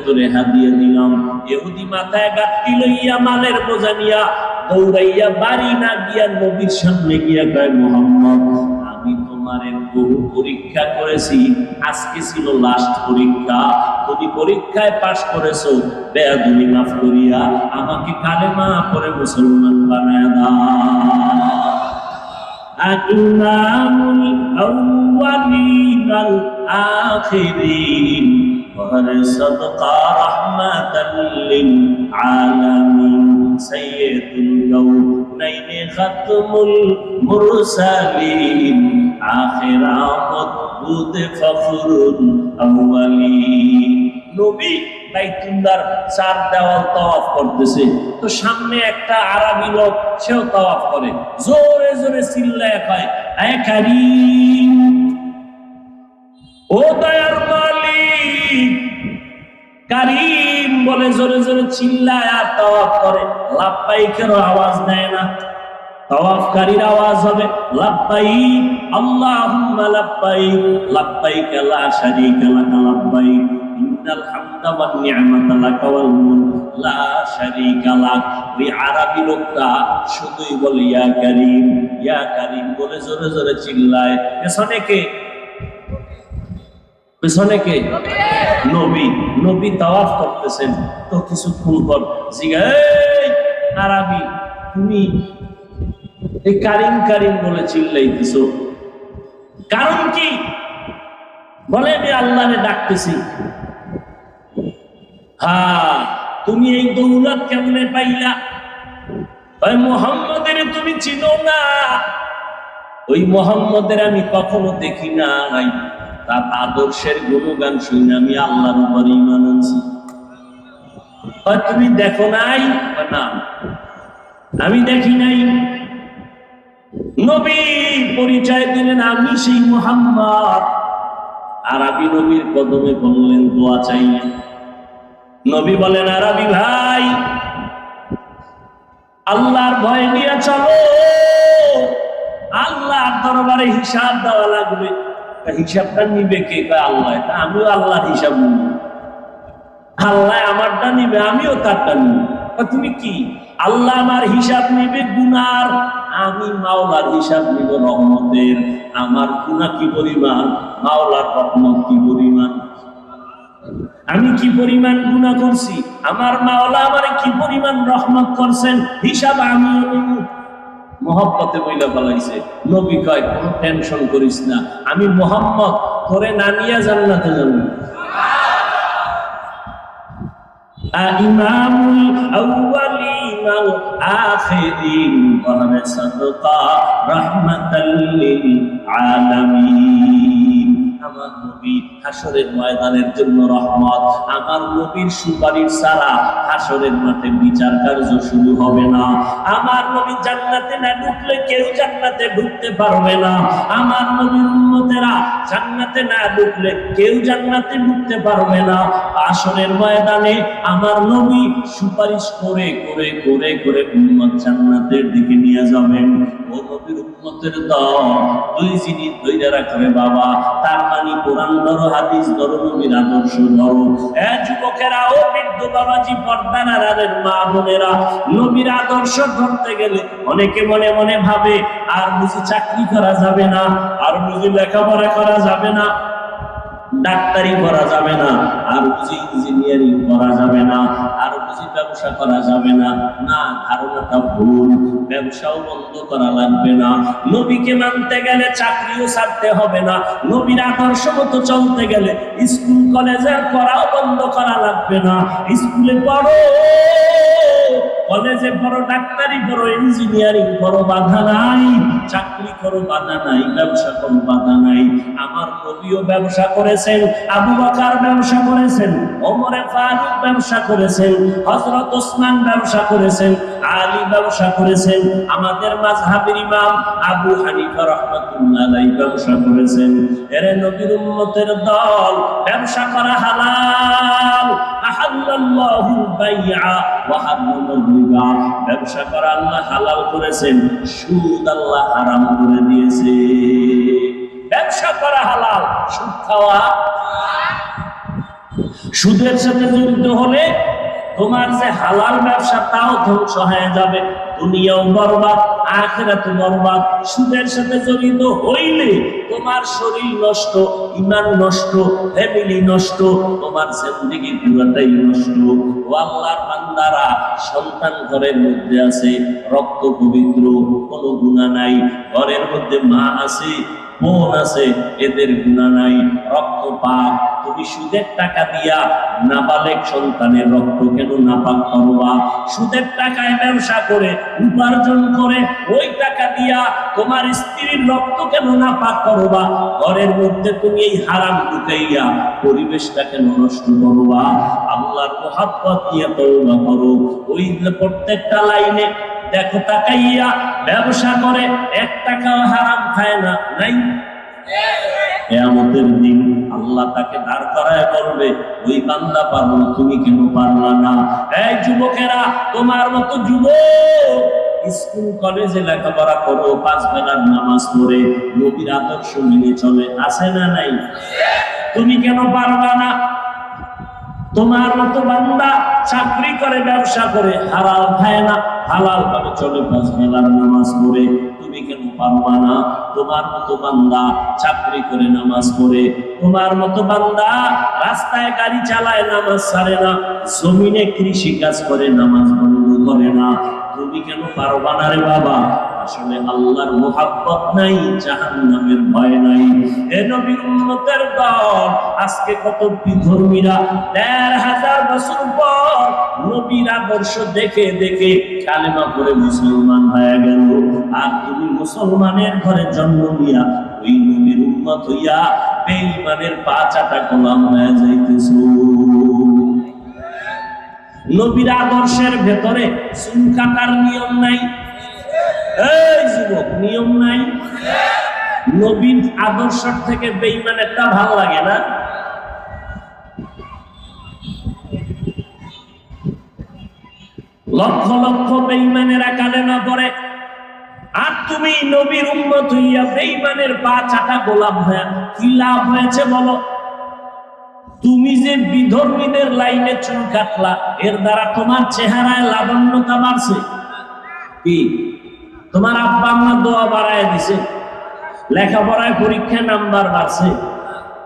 তোরে হাদিয়ে দিলাম এহুদি মাথায় গাঁটটি লইয়া মালের বোঝা নিয়া দৌড়াইয়া বাড়ি না গিয়া নবীর সামনে গিয়া কয় মোহাম্মদ আমি তোমারে বহু পরীক্ষা করেছি আজকে ছিল লাস্ট পরীক্ষা তুমি পরীক্ষায় পাশ করেছো বেয়াদুনি মাফ করিয়া আমাকে কালেমা পরে মুসলমান বানায় দাও أكرم الأولين الآخرين وارزق رحمة للعالمين سيد الكونين ختم المرسلين آخر مدبود فخر الأولين নবী বাইতুল্লাহর চার দেওয়াল তাওয়াফ করতেছে তো সামনে একটা আরবি লোক সেও তাওয়াফ করে জোরে জোরে চিল্লায় কয় আয় কারিম ও দয়ার মালিক কারিম বলে জোরে জোরে চিল্লায় আর তাওয়াফ করে। লাভবাইকেরও আওয়াজ দেয় না। তাওয়াফকারীর আওয়াজ হবে, লাব্বাইক, আল্লাহুম্মা লাব্বাইক লাব্বাইক লা শারীকা লাক, লাব্বাইক, ইন্নাল হামদা ওয়ান নি'মাতা লাক ওয়াল মুলক, লা শারীকা লাক। ওই আরবি লোকটা শুধুই বলে, ইয়া কারীম ইয়া কারীম, বলে জোরে জোরে চিল্লায়। পেছনে কে? পেছনে কে? নবী। নবী তাওয়াফ করতেছেন। তো কিছুক্ষণ পর আরবি তুমি এই কারিম কারিম বলে চিল্লাইতেছ। কারণ কি? বলে, আমি আল্লাহরে ডাকতেছি। হ্যাঁ তুমি এই দৌলত কেমনে পাইলা? ওই মোহাম্মদের তুমি চিনো না? ওই মোহাম্মদের আমি কখনো দেখি নাই। তার আদর্শের গুণগান শুনে আমি আল্লাহর উপর ইমান আনছি। তুমি দেখো নাই না। আমি দেখি নাই। নবী পরিচয় দিলেন আমি সেই মোহাম্মদ। আরবি নবীর কদমে বললেন, দোয়া চাইলেন। নবী বলেন, আরবি ভাই, আল্লাহর ভয় নিয়ে চলো। আল্লাহর দরবারে হিসাব দেওয়া লাগবে। হিসাবটা নিবে কে? আল্লাহ। আমিও আল্লাহর হিসাব নিব। আল্লাহ আমারটা নিবে, আমিও তারটা নিব। তুমি কি? আল্লাহ আমার হিসাব নিবে গুনার, আমি মাওলার হিসাব নিব রহমতের। আমার গুণা কি পরিমাণ? মাওলার রহমত কি পরিমাণ? আমি কি পরিমাণ গুণা করছি? আমার মাওলা আমার কি পরিমাণ রহমত করছেন? হিসাব আমিও নিব। মহব্বতে বইলা ফেলাইছে। নবী কয়, কোন টেনশন করিস না। আমি মোহাম্মদ করে নানিয়া জান্নাতে যাব। আমার নবী হাসরের ময়দানের জন্য রহমত। আমার নবীর সুপারিশ ছাড়া হাসরের মাঠে বিচার কার্য শুরু হবে না। আমার নবী জান্নাতে না ঢুকলে কেউ জান্নাতে ঢুকতে পারবে না। আমার নবীর উম্মতেরা জান্নাতে না ঢুকলে কেউ জান্নাতে ঢুকতে পারবে না। আসরের ময়দানে আমার নবী সুপারিশ করে করে করে করে উম্মত জান্নাতের দিকে নিয়ে যাবেন। ও নবীর উম্মতের দল দুই জিনিস ধৈর্য রাখবে বাবা। তার মানে কোরআন ধরো হাদিস ধরো আদর্শ ধরো এ যুবকেরা, ও বৃদ্ধ বাবাজি পর্দার আড়ালের মা বোনেরা, নবীর আদর্শ ধরতে গেলে অনেকে মনে মনে ভাবে, আর বুঝি চাকরি করা যাবে না, আর বুঝি লেখাপড়া করা যাবে না। ডাক্তারি করা যাবে না, আর বুঝি ইঞ্জিনিয়ারিং করা যাবে না, আর বুঝি ব্যবসা করা যাবে না। না, ধারণাটা ভুল, ব্যবসাও বন্ধ করা লাগবে না। নবীকে মানতে গেলে চাকরিও ছাড়তে হবে না। নবীর আদর্শ মতো চলতে গেলে স্কুল কলেজের পড়াও বন্ধ করা লাগবে না। স্কুলে পড়ো। কলেজে পড়ো ডাক্তারি পড়ো ইঞ্জিনিয়ারিং করো বাধা নাই। চাকরি করো, বাধা নাই। ব্যবসা করো, বাধা নাই। আমার নবীও ব্যবসা করেছেন, আবু বকর ব্যবসা করেছেন, ওমরে ফারুক ব্যবসা করেছেন, হযরত ওসমান ব্যবসা করেছেন, আলী ব্যবসা করেছেন, আমাদের মাযহাবের ইমাম আবু হানিফা রাহমাতুল্লাহ ব্যবসা করেছেন। এরে নবীর উম্মতের দল, ব্যবসা করা হালাল। ব্যবসা করা আল্লাহ হালাল করেছেন, সুদ আল্লাহ হারাম করে দিয়েছে। ব্যবসা করা হালাল, সুদ খাওয়া। সুদের সাথে জড়িত হলে তোমার যে হালাল ব্যবসা, তাও ধ্বংস হয়ে যাবে। দুনিয়াও বরবাদ আখেরাত বরবাদ। সুদের সাথে জড়িত হইলে তোমার শরীর নষ্ট ইমান নষ্ট ফ্যামিলি নষ্ট, তোমার জিন্দেগি পুরাটাই নষ্ট। আল্লাহর বান্দারা, সন্তান ঘরের মধ্যে আছে, রক্ত পবিত্র, কোনো গুণা নাই। ঘরের মধ্যে মা আছে বোন আছে, এদের গুণা নাই। রক্ত পাক, তুমি সুদের টাকা দিয়া নাবালেক সন্তানের রক্ত কেন নাপাক করবা? সুদের টাকায় ব্যবসা করে, উপার্জন করে, ওই টাকা দিয়া তোমার স্ত্রীর রক্ত কেন নাপাক করবা? ঘরের মধ্যে তুমি এই হারাম ঢুকাইয়া পরিবেশটা কেন নষ্ট করবা? আল্লাহর মোহাব্বত দিয়ে তৌবা করো। ওই প্রত্যেকটা লাইনে দেখো, তাকাইয়া ব্যবসা করে, এক টাকাও হারাম খায় না, নাই? কেয়ামতের দিন আল্লাহ তাকে দাঁড় করায় বলবে, ওই বান্দা পারল তুমি কেন পারলা না? এই যুবকেরা, তোমার মতো যুবক স্কুল, কলেজে লেখাপড়া করো, পাঁচ বেলার নামাজ পড়ে, নবীর আদর্শ মেনে চলে, আছে না নাই? তুমি কেন পারবা না? তোমার মতো বান্দা চাকরি করে, ব্যবসা করে, হালাল খায় না, হালাল ভাবে চলে, পাঁচ বেলার নামাজ পড়ে। তুমি কেন পারবা না? তোমার মতো বান্দা চাকরি করে, নামাজ পড়ে। তোমার মতো বান্দা রাস্তায় গাড়ি চালায়, নামাজ ছাড়ে না। জমিনে কৃষি কাজ করে, নামাজ বন্ধ করে না। তুমি কেন পারবা না রে বাবা? আসলে আল্লাহর মোহাব্বত নাই, জাহান্নামের ভয় নাই। এ নবীর উম্মতের দল, আজকে কত বিধর্মীরা দেড় হাজার বছর পর নবীর আদর্শ দেখে দেখে কালেমা করে মুসলমান হয়ে গেল। আর তুমি মুসলমানের ঘরে জন্ম নিয়া ওই নবীর উম্মত হইয়া বেঈমানের পা চাটা গোলাম হয়ে যাইতেছো। নবীর আদর্শের ভেতরে চুল কাটার নিয়ম নাই এই যুবক, নিয়ম নাই? নবীন আদর্শ থেকে বেইমানেরটা ভালো লাগে না? লক্ষ লক্ষ বেইমানেরা কালেমা পড়ে আর তুমি নবীর উম্মত হইয়া বেইমানের পা চাটা গোলাপ হয়ে, কি লাভ হয়েছে বলো? তুমি যে বিধর্মীদের লাইনে চুল কাটলা, এর দ্বারা তোমার চেহারায় লাবণ্যতা বাড়ছে। কি? তোমার আব্বা আম্মা দোয়া বাড়ায় দিছে, লেখাপড়ায় পরীক্ষায় নাম্বার বাড়ছে,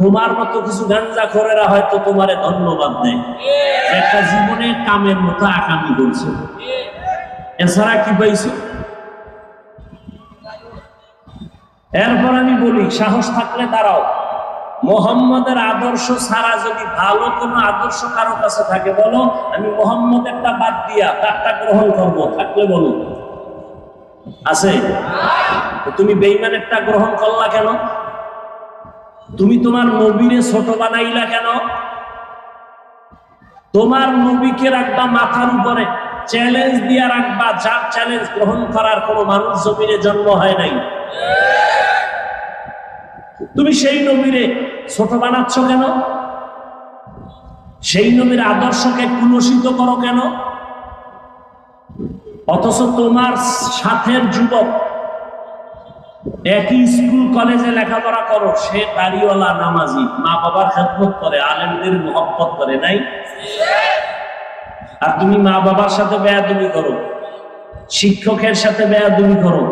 তোমার মতো কিছু গাঞ্জা করেরা হয়তো তোমারে ধন্যবাদ দেয়। একটা জীবনে কামের মতো আকামি করছে। এছাড়া কি পাইছো? এরপর আমি বলি, সাহস থাকলে দাঁড়াও। মোহাম্মদের আদর্শ ছাড়া যদি ভালো কোনো আদর্শ কারও কাছে থাকে, বলো, আমি মোহাম্মদ একটা বাদ দিয়া তারটা গ্রহণ করব, থাকলে বলো। আছে? তুমি বেইমানেরটা গ্রহণ করলা কেন? তুমি তোমার নবীরে ছোট বানাইলা কেন? তোমার নবীকে রাখবা মাথার উপরে চ্যালেঞ্জ দিয়া রাখবা, যার চ্যালেঞ্জ গ্রহণ করার কোনো মানুষ জমিনে জন্ম হয় নাই। তুমি সেই নবীরে ছোট বানাচ্ছ কেন? সেই নবীর আদর্শকে কুলসিত করো কেন? অথচ তোমার সাথের যুবক একই স্কুল, কলেজে লেখাপড়া করো, সে দাড়িওয়ালা নামাজি। মা বাবার খেদমত করে, আলেমদের মহব্বত করে, নাই? আর তুমি মা বাবার সাথে বেয়াদুমি করো, শিক্ষকের সাথে বেয়াদুমি করো।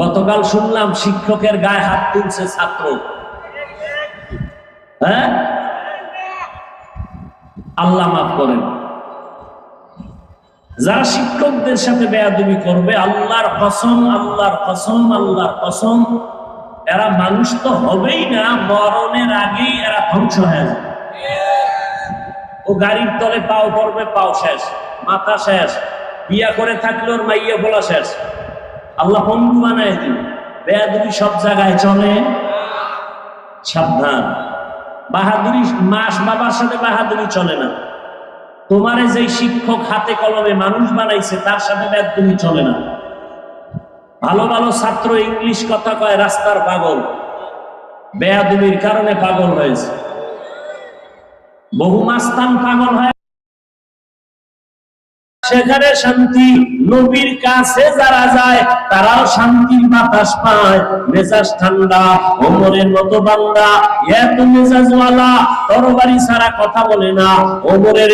গতকাল শুনলাম শিক্ষকের গায়ে হাত তুলছে ছাত্র। হ্যাঁ? আল্লাহ মাফ করেন। যারা শিক্ষকদের সাথে বেয়াদবি করবে, আল্লাহর কসম আল্লাহর কসম আল্লাহর কসম, এরা মানুষ তো হবেই না, মরণের আগেই এরা ধ্বংস হয়ে ও গাড়ির তলে পাও পড়বে, পাও শেষ, মাথা শেষ, বিয়া করে থাকলে ওর মাইয়া বলা শেষ। আল্লাহ পঙ্গু বানায় দিন বেয়াদুরি সব জায়গায় চলে। সাবধান। বাহাদুরি মাস বাবার সাথে বাহাদুরি চলে না। তোমারে যে শিক্ষক হাতে কলমে মানুষ বানাইছে, তার সাথে বেদুমি চলে না। ভালো ভালো ছাত্র ইংলিশ কথা কয়, রাস্তার পাগল। বেয়াদুমির কারণে পাগল হয়েছে। বহু মাস্তান পাগল হয়ে সেখানে শান্তি, নবীর কাছে যারা যায়, তারাও শান্তির বাতাস পায়। মেজাজ ঠান্ডা, ওমরের মতো বান্দা, এত মেজাজওয়ালা, তরবারি ছাড়া কথা বলে না। ওমরের